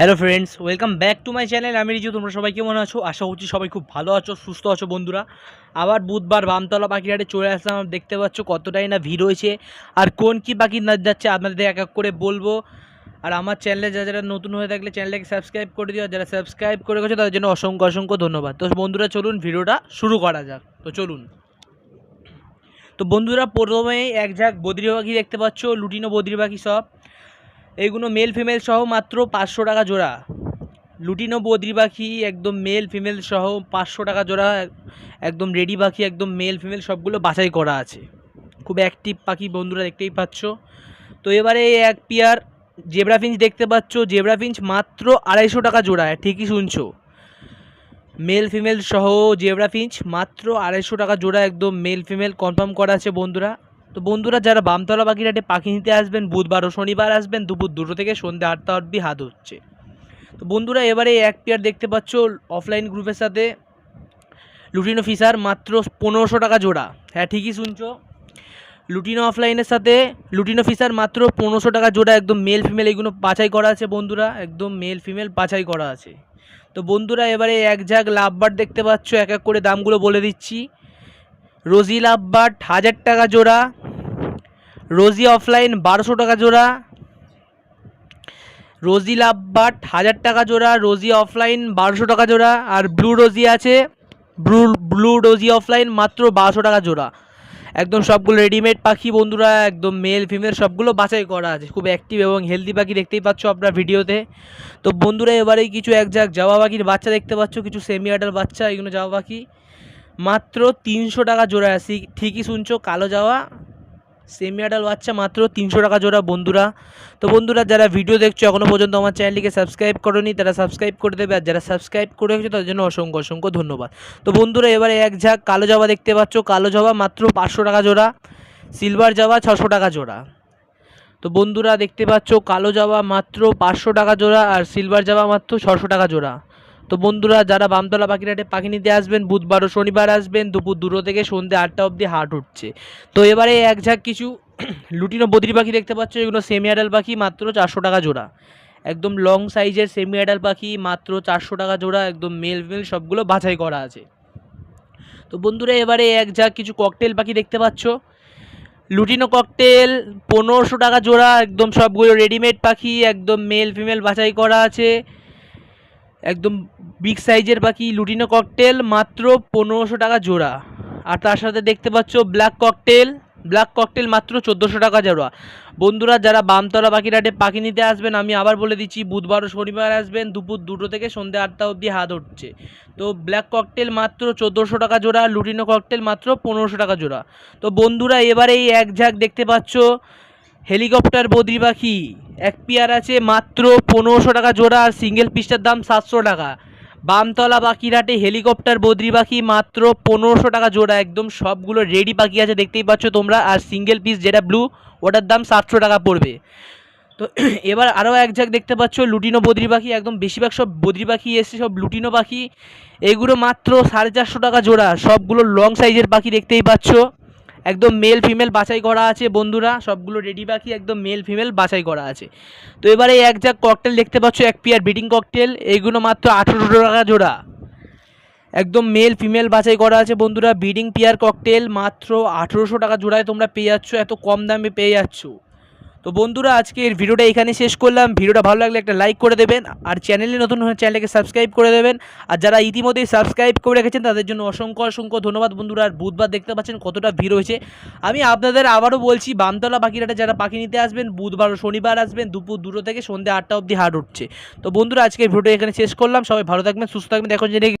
Hello friends welcome back to my channel আমি রিজু, তোমরা সবাই কেমন আছো? আশা করছি সবাই খুব ভালো আছো, সুস্থ আছো বন্ধুরা। আবার বুধবার বামতলা পাখিরহাটে চলে আসলাম। দেখতে পাচ্ছ কতটাই না ভিড় হয়েছে। আর কোন কি পাখি না যাচ্ছে আপনাদের এক এক করে বলব। আর আমার চ্যানেলে যারা যারা নতুন হয়ে থাকলে চ্যানেলটাকে সাবস্ক্রাইব করে দিও। যারা সাবস্ক্রাইব করে গেছো, তাদের জন্য অসংখ্য অসংখ্য ধন্যবাদ। তো বন্ধুরা, চলুন ভিডিওটা শুরু করা যাক। তো চলুন। তো বন্ধুরা, প্রথমেই এক ঝাঁক বদ্রি পাখি দেখতে পাচ্ছ, লুটিনো বদ্রি পাখি সব। এইগুলো মেল ফিমেল সহ মাত্র পাঁচশো টাকা জোড়া। লুটিনো, বদ্রি পাখি একদম মেল ফিমেল সহ পাঁচশো টাকা জোড়া, একদম রেডি পাখি, একদম মেল ফিমেল সবগুলো বাছাই করা আছে। খুব অ্যাক্টিভ পাখি বন্ধুরা দেখতেই পাচ্ছ। তো এবারে এক পিয়ার জেব্রা ফিঞ্চ দেখতে পাচ্ছ। জেব্রা ফিঞ্চ মাত্র আড়াইশো টাকা জোড়া, ঠিকই শুনছো। মেল ফিমেল সহ জেব্রা ফিঞ্চ মাত্র আড়াইশো টাকা জোড়া, একদম মেল ফিমেল কনফার্ম করা আছে বন্ধুরা। তো বন্ধুরা, যারা বামতলা পাখিরহাটে পাখি নিতে আসবেন, বুধবার ও শনিবার আসবেন, দুপুর দুটো থেকে সন্ধ্যে আটটা অবধি হাত হচ্ছে তো বন্ধুরা, এবারে এক পেয়ার দেখতে পাচ্ছ অফলাইন গ্রুপের সাথে। লুটিনো ফিসার, মাত্র পনেরোশো টাকা জোড়া। হ্যাঁ ঠিকই শুনছো। লুটিনো অফলাইনের সাথে, লুটিনো ফিসার মাত্র পনেরোশো টাকা জোড়া, একদম মেল ফিমেল এইগুলো বাছাই করা আছে বন্ধুরা, একদম মেল ফিমেল বাছাই করা আছে। তো বন্ধুরা, এবারে এক ঝাঁক লাভবার দেখতে পাচ্ছ, এক এক করে দামগুলো বলে দিচ্ছি। রোজি লাভবার্ড হাজার টাকা জোড়া। রোজি অফলাইন বারোশো টাকা জোড়া। রোজি লাভবার্ড হাজার টাকা জোড়া, রোজি অফলাইন বারোশো টাকা জোড়া। আর ব্লু রোজি আছে ব্লু ব্লু রোজি অফলাইন মাত্র বারোশো টাকা জোড়া। একদম সবগুলো রেডিমেড পাখি বন্ধুরা, একদম মেল ফিমেল সবগুলো বাছাই করা আছে। খুব অ্যাক্টিভ এবং হেলদি পাখি দেখতেই পাচ্ছ আপনার ভিডিওতে। তো বন্ধুরা এবারে কিছু এক ঝাঁক জাওয়া পাখির বাচ্চা দেখতে পাচ্ছ, কিছু সেমি আডাল বাচ্চা, এগুলো জাওয়া পাখি। মাত্র তিনশো টাকা জোড়া আছে ঠিকই শুনছো, কালো যাওয়া সেমি আডাল বাচ্চা মাত্র তিনশো টাকা জোড়া বন্ধুরা। তো বন্ধুরা, যারা ভিডিও দেখছ এখনও পর্যন্ত আমার চ্যানেলটিকে সাবস্ক্রাইব করোনি, তারা সাবস্ক্রাইব করে দেবে, আর যারা সাবস্ক্রাইব করে রেখেছো, তাদের জন্য অসংখ্য অসংখ্য ধন্যবাদ। তো বন্ধুরা, এবারে এক ঝাঁক কালো জবা দেখতে পাচ্ছ, কালো জবা মাত্র পাঁচশো টাকা জোড়া সিলভার জবা ছশো টাকা জোড়া। তো বন্ধুরা, দেখতে পাচ্ছ, কালো জামা মাত্র পাঁচশো টাকা জোড়া, আর সিলভার জামা মাত্র ছশো টাকা জোড়া। তো বন্ধুরা, যারা বামতলা পাখিরহাটে পাখি নিতে আসবেন, বুধবার ও শনিবার আসবেন, দুপুর দুটো থেকে সন্ধ্যে আটটা অবধি হাট উঠছে তো এবারে এক ঝাঁক কিছু লুটিনো বদ্রি পাখি দেখতে পাচ্ছ, এগুলো সেমি অ্যাডাল পাখি, মাত্র চারশো টাকা জোড়া। একদম লং সাইজের সেমি অ্যাডাল পাখি, মাত্র চারশো টাকা জোড়া, একদম মেল মেল সবগুলো বাছাই করা আছে। তো বন্ধুরা, এবারে এক ঝাঁক কিছু ককটেল পাখি দেখতে পাচ্ছ। লুটিনো ককটেল পনেরোশো টাকা জোড়া, একদম সবগুলো রেডিমেড পাখি, একদম মেল ফিমেল বাছাই করা আছে। একদম বিগ সাইজের পাখি লুটিনো ককটেল মাত্র পনেরোশো টাকা জোড়া। আর তার সাথে দেখতে পাচ্ছ ব্ল্যাক ককটেল ব্ল্যাক ককটেল মাত্র চোদ্দোশো টাকা জোড়া। বন্ধুরা, যারা বামতলা পাখিরহাটে পাখি নিতে আসবেন, আমি আবার বলে দিচ্ছি, বুধবার ও শনিবার আসবেন, দুপুর দুটো থেকে সন্ধ্যে আটটা অবধি হাত উঠছে তো ব্ল্যাক ককটেল মাত্র চোদ্দোশো টাকা জোড়া লুটিনো ককটেল মাত্র পনেরোশো টাকা জোড়া। তো বন্ধুরা, এবারে এই এক ঝাঁক দেখতে পাচ্ছ হেলিকপ্টার বদ্রি পাখি এক পেয়ার আছে মাত্র পনেরোশো টাকা জোড়া আর সিঙ্গেল পিসটার দাম সাতশো টাকা। বামতলা পাখিরহাটে হেলিকপ্টার বদ্রি পাখি মাত্র পনেরোশো টাকা জোড়া। একদম সবগুলো রেডি পাখি আছে, দেখতেই পাচ্ছ তোমরা। আর সিঙ্গেল পিস যেটা ব্লু ওটার দাম সাতশো টাকা পড়বে। তো এবার আরও এক ঝাঁক দেখতে পাচ্ছ, লুটিনো বদ্রি পাখি একদম বেশিরভাগ সব বদ্রি পাখি এসছে, সব লুটিনো পাখি এগুলো মাত্র সাড়ে চারশো টাকা জোড়া, সবগুলো লং সাইজের পাখি দেখতেই পাচ্ছ। একদম মেল ফিমেল বাছাই করা আছে বন্ধুরা। সবগুলো রেডি পাখি একদম মেল ফিমেল বাছাই করা আছে। তো এবারে এক যাক ককটেল দেখতে পাচ্ছ, এক পিয়ার ব্রিডিং ককটেল এইগুলো মাত্র আঠেরো টাকা জোড়া। একদম মেল ফিমেল বাছাই করা আছে বন্ধুরা ব্রিডিং পিয়ার ককটেল মাত্র আঠেরোশো টাকা জোড়ায় তোমরা পেয়ে যাচ্ছ, এত কম দামে পেয়ে যাচ্ছ। তো বন্ধুরা, আজকের ভিডিওটা এখানে শেষ করলাম। ভিডিওটা ভালো লাগলে একটা লাইক করে দেবেন আর চ্যানেলে নতুন হয়ে চ্যানেলকে সাবস্ক্রাইব করে দেবেন। আর যারা ইতিমধ্যেই সাবস্ক্রাইব করে রেখেছেন, তাদের জন্য অসংখ্য অসংখ্য ধন্যবাদ বন্ধুরা। আর বুধবার দেখতে পাচ্ছেন কতটা ভিড় হয়েছে। আমি আপনাদের আবারও বলছি, বামতলা পাখিরাটা যারা পাখি নিতে আসবেন, বুধবার শনিবার আসবেন, দুপুর দুটো থেকে সন্ধ্যে আটটা অবধি হাট উঠছে। তো বন্ধুরা, আজকের ভিডিওটা এখানে শেষ করলাম। সবাই ভালো থাকবেন, সুস্থ থাকবেন। দেখুন যে